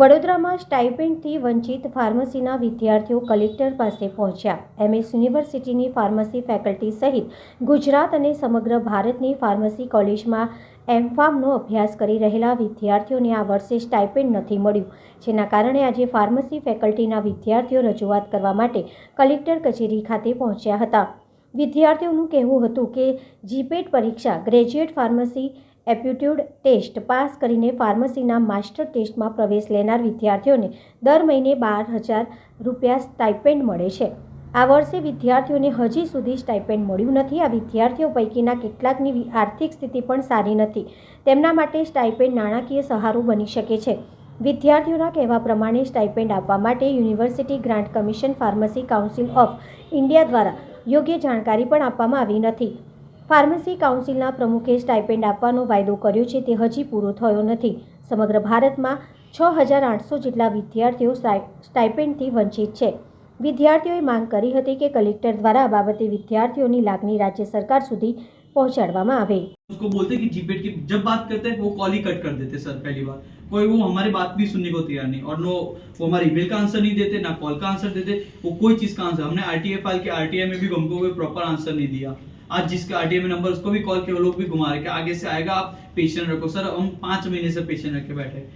વડોદરામાં સ્ટાઇપેન્ડથી વંચિત ફાર્મસીના વિદ્યાર્થીઓ કલેક્ટર પાસે પહોંચ્યા. એમએસ યુનિવર્સિટીની ફાર્મસી ફેકલ્ટી સહિત ગુજરાત અને સમગ્ર ભારતની ફાર્મસી કોલેજમાં એમફાર્મનો અભ્યાસ કરી રહેલા વિદ્યાર્થીઓને આ વર્ષે સ્ટાઇપેન્ડ નથી મળ્યું, જેના કારણે આજે ફાર્મસી ફેકલ્ટીના વિદ્યાર્થીઓ રજૂઆત કરવા માટે કલેક્ટર કચેરી ખાતે પહોંચ્યા હતા. વિદ્યાર્થીઓનું કહેવું હતું કે જીપેટ પરીક્ષા, graduate pharmacy aptitude test pass કરીને ફાર્મસીના માસ્ટર ટેસ્ટમાં પ્રવેશ લેનાર વિદ્યાર્થીઓને દર મહિને બાર હજાર રૂપિયા સ્ટાઇપેન્ડ મળે છે. આ વર્ષે વિદ્યાર્થીઓને હજી સુધી સ્ટાઇપેન્ડ મળ્યું નથી. આ વિદ્યાર્થીઓ પૈકીના કેટલાકની આર્થિક સ્થિતિ પણ સારી નથી. તેમના માટે સ્ટાઇપેન્ડ નાણાકીય સહારો બની શકે છે. વિદ્યાર્થીઓના કહેવા પ્રમાણે સ્ટાઇપેન્ડ આપવા માટે university grant commission pharmacy council of India દ્વારા યોગ્ય જાણકારી પણ આપવામાં આવી નથી. ફાર્મસી કાઉન્સિલના પ્રમુખે સ્ટાઇપેન્ડ આપવાનો વાયદો કર્યો છે તે હજી પૂરો થયો નથી સમગ્ર ભારતમાં છ હજાર આઠસો જેટલા વિદ્યાર્થીઓ સ્ટાઇ- સ્ટાઇપેન્ડથી વંચિત છે વિદ્યાર્થીઓએ માંગ કરી હતી કે કલેક્ટર દ્વારા આ બાબતે વિદ્યાર્થીઓની લાગણી રાજ્ય સરકાર સુધી પહોંચાડવામાં આવે उसको बोलते कि जीपेट की जब बात करते हैं वो कॉल ही कट कर देते सर पहली बार कोई वो हमारी बात भी सुनने को तैयार नहीं और नो वो हमारे ईमेल का आंसर नहीं देते ना कॉल का आंसर देते वो कोई चीज का आंसर हमने आरटीआई फाइल किया आरटीआई में भी हमको कोई प्रॉपर आंसर नहीं दिया आज जिसका आरटीआई में नंबर उसको भी कॉल किया वो लोग भी घुमा रहे कि आगे से आएगा आप पेशेंट रखो सर हम पांच महीने से पेशेंट रखे बैठे